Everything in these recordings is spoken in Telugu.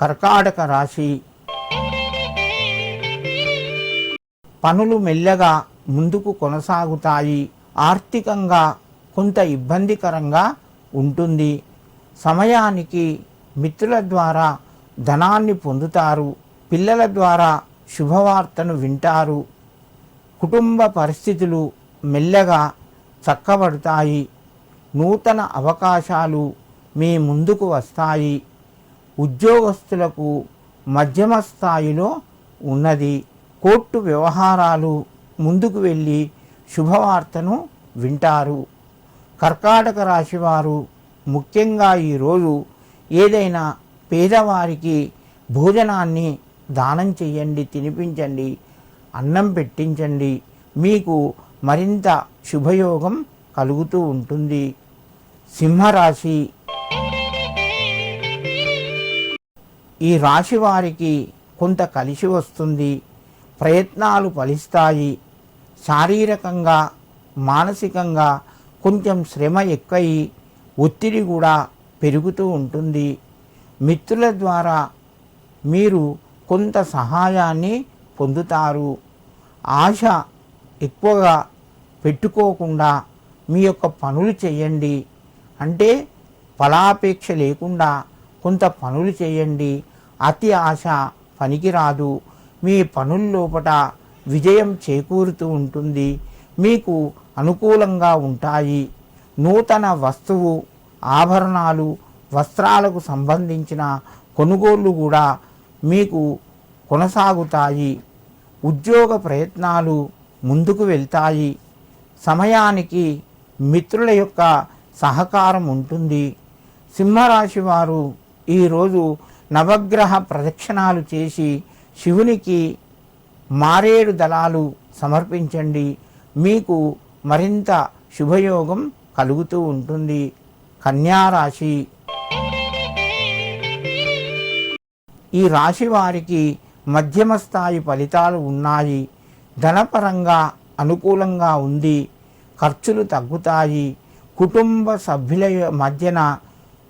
కర్కాటక రాశి. పనులు మెల్లగా ముందుకు కొనసాగుతాయి. ఆర్థికంగా కొంత ఇబ్బందికరంగా ఉంటుంది. సమయానికి మిత్రుల ద్వారా ధనాన్ని పొందుతారు. పిల్లల ద్వారా శుభవార్తను వింటారు. కుటుంబ పరిస్థితులు మెల్లగా చక్కబడతాయి. నూతన అవకాశాలు మీ ముందుకు వస్తాయి. ఉద్యోగస్తులకు మధ్యమ స్థాయిలో ఉన్నది. కోర్టు వ్యవహారాలు ముందుకు వెళ్ళి శుభవార్తను వింటారు. కర్కాటక రాశి వారు ముఖ్యంగా ఈరోజు ఏదైనా పేదవారికి భోజనాన్ని దానం చేయండి తినిపించండి అన్నం పెట్టించండి. మీకు మరింత శుభయోగం కలుగుతూ ఉంటుంది. సింహరాశి ఈ రాశి వారికి కొంత కలిసి వస్తుంది. ప్రయత్నాలు ఫలిస్తాయి. శారీరకంగా మానసికంగా కొంచెం శ్రమ ఎక్కువై ఒత్తిడి కూడా పెరుగుతూ ఉంటుంది. మిత్రుల ద్వారా మీరు కొంత సహాయాన్ని పొందుతారు. ఆశ ఎక్కువగా పెట్టుకోకుండా మీ యొక్క పనులు చేయండి. అంటే ఫలాపేక్ష లేకుండా కొంత పనులు చేయండి. అతి ఆశ పనికిరాదు. మీ పనుల్లోపట విజయం చేకూరుతూ ఉంటుంది. మీకు అనుకూలంగా ఉంటాయి. నూతన వస్తువు ఆభరణాలు వస్త్రాలకు సంబంధించిన కొనుగోళ్ళు కూడా మీకు కొనసాగుతాయి. ఉద్యోగ ప్రయత్నాలు ముందుకు వెళ్తాయి. సమయానికి మిత్రుల యొక్క సహకారం ఉంటుంది. సింహరాశి వారు ఈరోజు నవగ్రహ ప్రదక్షిణాలు చేసి శివునికి మారేడు దళాలు సమర్పించండి. మీకు మరింత శుభయోగం కలుగుతూ ఉంటుంది. కన్యారాశి. ఈ రాశి వారికి మధ్యమ స్థాయి ఫలితాలు ఉన్నాయి. ధనపరంగా అనుకూలంగా ఉంది. ఖర్చులు తగ్గుతాయి. కుటుంబ సభ్యుల మధ్యన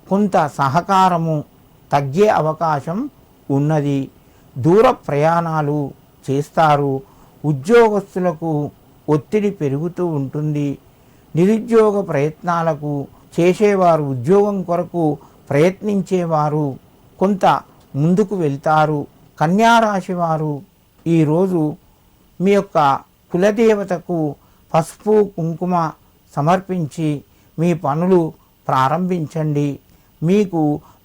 కొంత సహకారము తగ్గే అవకాశం ఉన్నది. దూర ప్రయాణాలు చేస్తారు. ఉద్యోగస్తులకు ఒత్తిడి పెరుగుతూ ఉంటుంది. నిరుద్యోగ ప్రయత్నాలకు చేసేవారు ఉద్యోగం కొరకు ప్రయత్నించేవారు కొంత ముందుకు వెళ్తారు. కన్యారాశి వారు ఈరోజు మీ యొక్క కులదేవతకు పసుపు కుంకుమ సమర్పించి మీ పనులు ప్రారంభించండి. మీకు